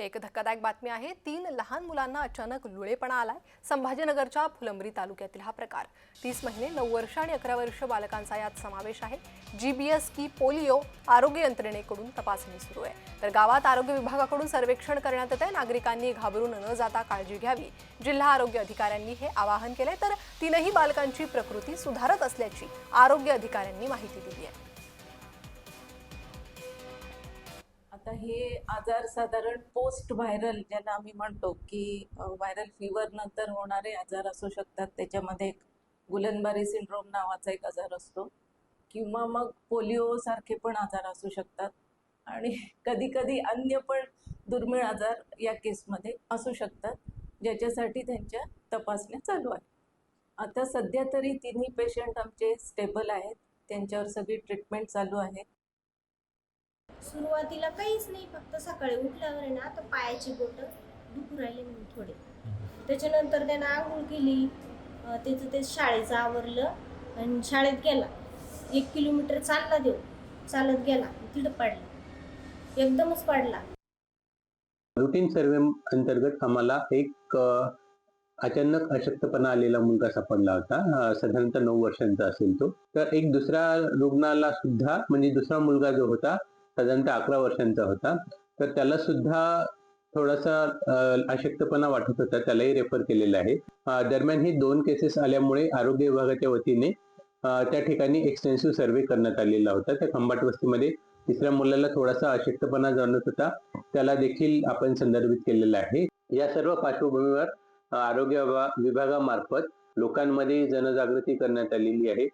एक धक्कादायक बातमी आहे. तीन लहान मुलांना अचानक लुळेपणा आलाय. संभाजीनगरच्या फुलंब्री तालुक्यातील हा प्रकार. तीस महिने नऊ वर्ष आणि अकरा वर्ष बालकांचा यात समावेश आहे. जीबीएस की पोलिओ आरोग्य यंत्रणेकडून तपासणी सुरू आहे. तर गावात आरोग्य विभागाकडून सर्वेक्षण करण्यात येत आहे नागरिकांनी घाबरून न जाता काळजी घ्यावी. जिल्हा आरोग्य अधिकाऱ्यांनी हे आवाहन केलंय. तर तीनही बालकांची प्रकृती सुधारत असल्याची आरोग्य अधिकाऱ्यांनी माहिती दिली आहे. आता हे आजार साधारण पोस्ट व्हायरल ज्याला आम्ही म्हणतो की व्हायरल फीवर नंतर होणारे आजार असू शकतात. त्याच्यामध्ये एक गुलनबारी सिंड्रोम नावाचा एक आजार असतो. किंवा मग पोलिओ सारखे पण आजार असू शकतात. आणि कधी कधी अन्य पण दुर्मिळ आजार या केसमध्ये असू शकतात ज्याच्यासाठी त्यांच्या तपासण्या चालू आहेत. आता सध्या तरी तिन्ही पेशंट आमचे स्टेबल आहेत. त्यांच्यावर सगळी ट्रीटमेंट चालू आहे. सुरुवातीला काहीच नाही फक्त सकाळी उठल्यावर आहे ना तर पायाची बोट दुखू राहिले म्हणून थोडे. त्याच्यानंतर त्यानं आंघोळ केली त्याचं ते शाळेचं आवरलं आणि शाळेत गेला. एक किलोमीटर चालला देऊ चालत गेला तिथं पडला. एकदमच पडला. रुटीन सर्वे अंतर्गत आम्हाला एक अचानक अशक्तपणा आलेला मुलगा सापडला होता. साधारणतः नऊ वर्षांचा असेल तो. तर एक दुसऱ्या रुग्णाला सुद्धा म्हणजे दुसरा मुलगा जो होता साधारणतः अकरा वर्षांचा होता. तर त्याला सुद्धा थोडासा अशक्तपणा वाटत होता. त्यालाही रेफर केलेलं आहे. दरम्यान हे दोन केसेस आल्यामुळे आरोग्य विभागाच्या वतीने त्या ठिकाणी एक्सटेन्सिव्ह सर्वे करण्यात आलेला होता. त्या खंबाट वस्तीमध्ये तिसऱ्या मुलाला थोडासा अशक्तपणा जाणवत होता. त्याला देखील आपण संदर्भित केलेला आहे. या सर्व पार्श्वभूमीवर आरोग्य विभागामार्फत लोकांमध्ये जनजागृती करण्यात आलेली आहे.